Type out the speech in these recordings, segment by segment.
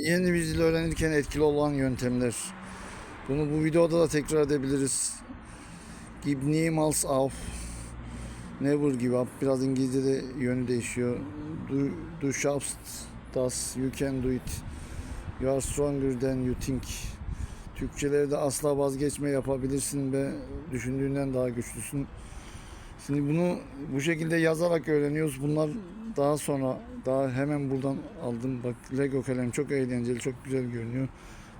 Yeni bir dil öğrenirken etkili olan yöntemler. Bunu bu videoda da tekrar edebiliriz. Gib niemals auf. Never give up. Biraz İngilizce'de yönü değişiyor. Du, du schaffst das. You can do it. You are stronger than you think. Türkçelerde asla vazgeçme yapabilirsin ve düşündüğünden daha güçlüsün. Şimdi bunu bu şekilde yazarak öğreniyoruz. Bunlar daha sonra daha hemen buradan aldım. Bak Lego kalem çok eğlenceli, çok güzel görünüyor.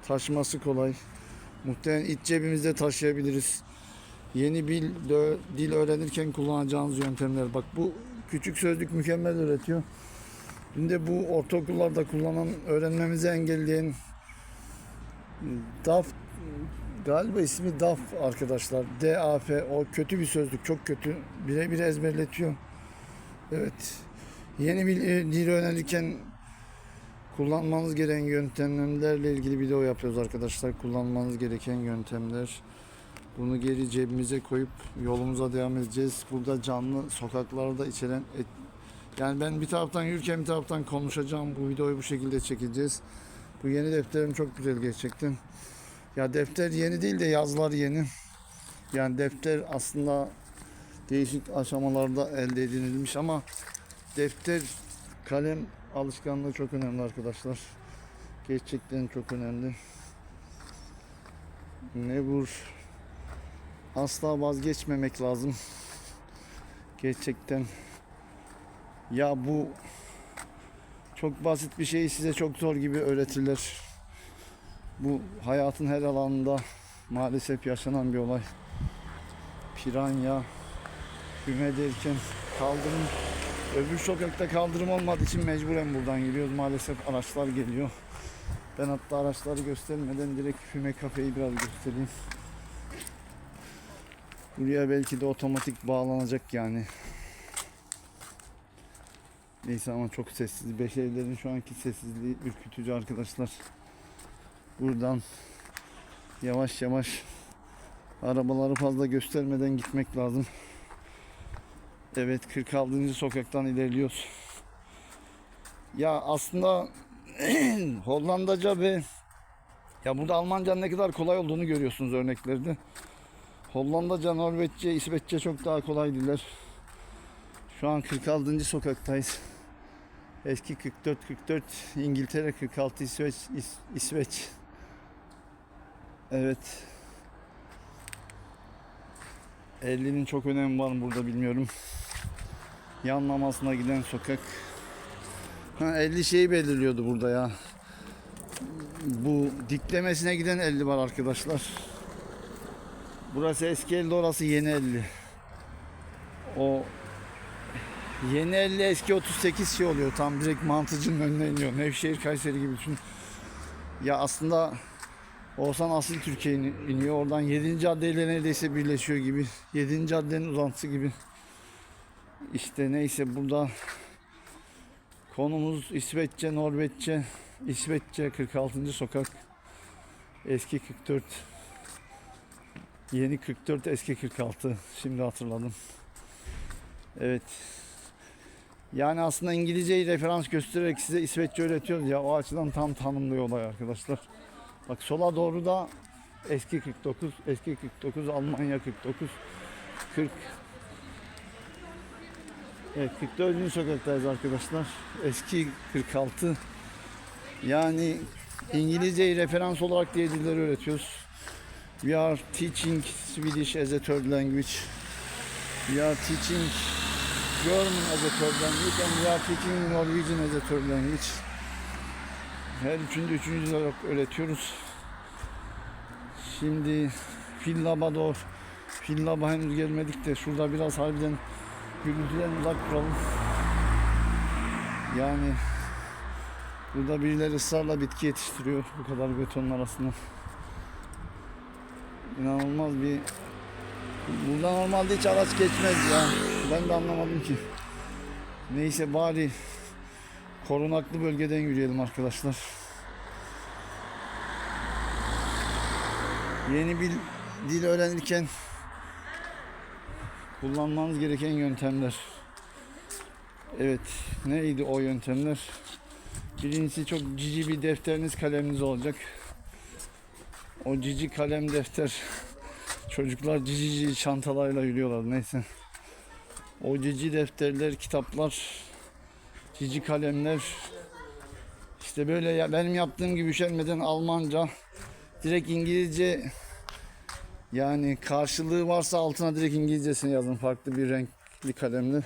Taşıması kolay. Muhtemelen iç cebimizde taşıyabiliriz. Yeni bir dil öğrenirken kullanacağınız yöntemler. Bak bu küçük sözlük mükemmel öğretiyor. De bu ortaokullarda kullanan, öğrenmemizi engelleyen DAF galiba ismi DAF arkadaşlar. DAF o kötü bir sözlük. Çok kötü. Birebir ezberletiyor. Evet. Yeni bir e, dil öğrenirken kullanmanız gereken yöntemlerle ilgili video yapıyoruz arkadaşlar. Kullanmanız gereken yöntemler. Bunu geri cebimize koyup yolumuza devam edeceğiz. Burada canlı sokaklarda içeren et- yani ben bir taraftan yürürken bir taraftan konuşacağım. Bu videoyu bu şekilde çekeceğiz. Bu yeni defterim çok güzel gerçekten. Ya defter yeni değil de yazılar yeni. Yani defter aslında değişik aşamalarda elde edilmiş ama defter kalem alışkanlığı çok önemli arkadaşlar. Gerçekten çok önemli. Ne vur asla vazgeçmemek lazım. Gerçekten ya bu çok basit bir şeyi size çok zor gibi öğretirler. Bu hayatın her alanında maalesef yaşanan bir olay. Piranya füme derken kaldırım öbür sokakta kaldırım olmadığı için mecburen buradan geliyoruz. Maalesef araçlar geliyor. Ben hatta araçları göstermeden direkt füme kafeyi biraz göstereyim. Buraya belki de otomatik bağlanacak yani. Neyse ama çok sessiz. Beş evlerin şu anki sessizliği ürkütücü arkadaşlar. Buradan yavaş yavaş arabaları fazla göstermeden gitmek lazım. Evet 46. sokaktan ilerliyoruz. Ya aslında Hollandaca ve ya burada Almanca ne kadar kolay olduğunu görüyorsunuz örneklerde. Hollandaca, Norveççe, İsveççe çok daha kolay diller. Şu an 46. sokaktayız. Eski 44 44 İngiltere 46 İsveç İs- İsveç. Evet. 50'nin çok önemi var mı burada bilmiyorum. Yanlamasına giden sokak. Ha 50 şeyi belirliyordu burada ya. Bu diklemesine giden 50 var arkadaşlar. Burası eski 50 orası yeni 50. O Yeni 50 eski 38 şey oluyor. Tam direkt mantıcının önüne iniyor. Nevşehir Kayseri gibi düşün. Ya aslında Oğuzhan asıl Türkiye in- iniyor. Oradan 7. caddeyle neredeyse birleşiyor gibi. 7. caddenin uzantısı gibi. İşte neyse burada konumuz İsveççe, Norveççe, İsveççe 46. sokak. Eski 44. Yeni 44, eski 46. Şimdi hatırladım. Evet. Yani aslında İngilizceyi referans göstererek size İsveççe öğretiyoruz ya. O açıdan tam tanımlıyor olay arkadaşlar. Bak sola doğru da eski 49, eski 49, Almanya 49, 40. Evet 44. sokaktayız arkadaşlar. Eski 46. Yani İngilizceyi referans olarak diye dilleri öğretiyoruz. We are teaching Swedish as a third language. We are teaching German as a third language and we are teaching Norwegian as a third language. Her üçünde üçüncü olarak öğretiyoruz. Şimdi Fil Labrador, Fil Lab'a henüz gelmedik de şurada biraz harbiden gürültüden uzak duralım. Yani burada birileri ısrarla bitki yetiştiriyor bu kadar betonun arasında. İnanılmaz bir Burada normalde hiç araç geçmez ya. Ben de anlamadım ki. Neyse bari korunaklı bölgeden yürüyelim arkadaşlar. Yeni bir dil öğrenirken kullanmanız gereken yöntemler. Evet, neydi o yöntemler? Birincisi çok cici bir defteriniz kaleminiz olacak. O cici kalem defter çocuklar cici cici çantalarla yürüyorlar neyse. O cici defterler, kitaplar, cici kalemler işte böyle ya benim yaptığım gibi üşenmeden Almanca direkt İngilizce yani karşılığı varsa altına direkt İngilizcesini yazın farklı bir renkli kalemle.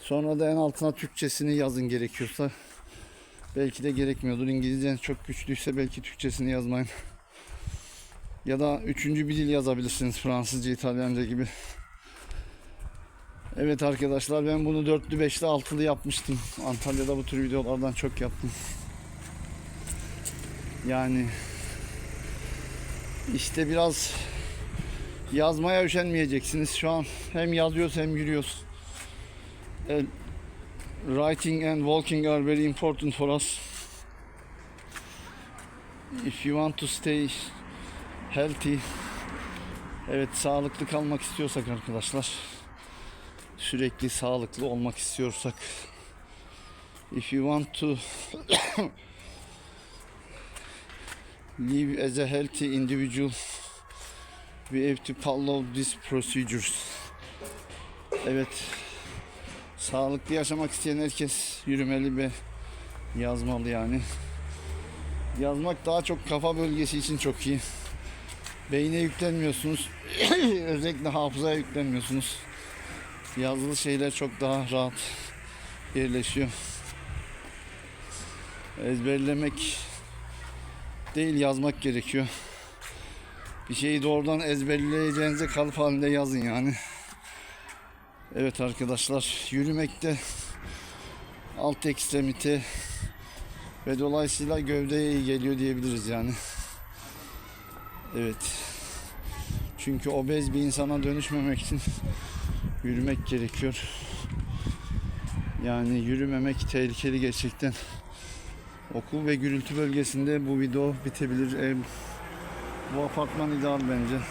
Sonra da en altına Türkçesini yazın gerekiyorsa. Belki de gerekmiyordur. İngilizcen çok güçlüyse belki Türkçesini yazmayın. Ya da üçüncü bir dil yazabilirsiniz. Fransızca, İtalyanca gibi. Evet arkadaşlar ben bunu dörtlü, beşli, altılı yapmıştım. Antalya'da bu tür videolardan çok yaptım. Yani işte biraz yazmaya üşenmeyeceksiniz. Şu an hem yazıyoruz hem yürüyoruz. El- writing and walking are very important for us. If you want to stay healthy, evet sağlıklı kalmak istiyorsak arkadaşlar, sürekli sağlıklı olmak istiyorsak, if you want to live as a healthy individual, we have to follow these procedures. Evet, Sağlıklı yaşamak isteyen herkes yürümeli ve yazmalı yani. Yazmak daha çok kafa bölgesi için çok iyi. Beyne yüklenmiyorsunuz. Özellikle hafızaya yüklenmiyorsunuz. Yazılı şeyler çok daha rahat yerleşiyor. Ezberlemek değil yazmak gerekiyor. Bir şeyi doğrudan ezberleyeceğinize kalıp halinde yazın yani. Evet arkadaşlar yürümekte alt ekstremite ve dolayısıyla gövdeye iyi geliyor diyebiliriz yani. Evet. Çünkü obez bir insana dönüşmemek için yürümek gerekiyor. Yani yürümemek tehlikeli gerçekten. Okul ve gürültü bölgesinde bu video bitebilir. Ev, bu apartman ideal bence.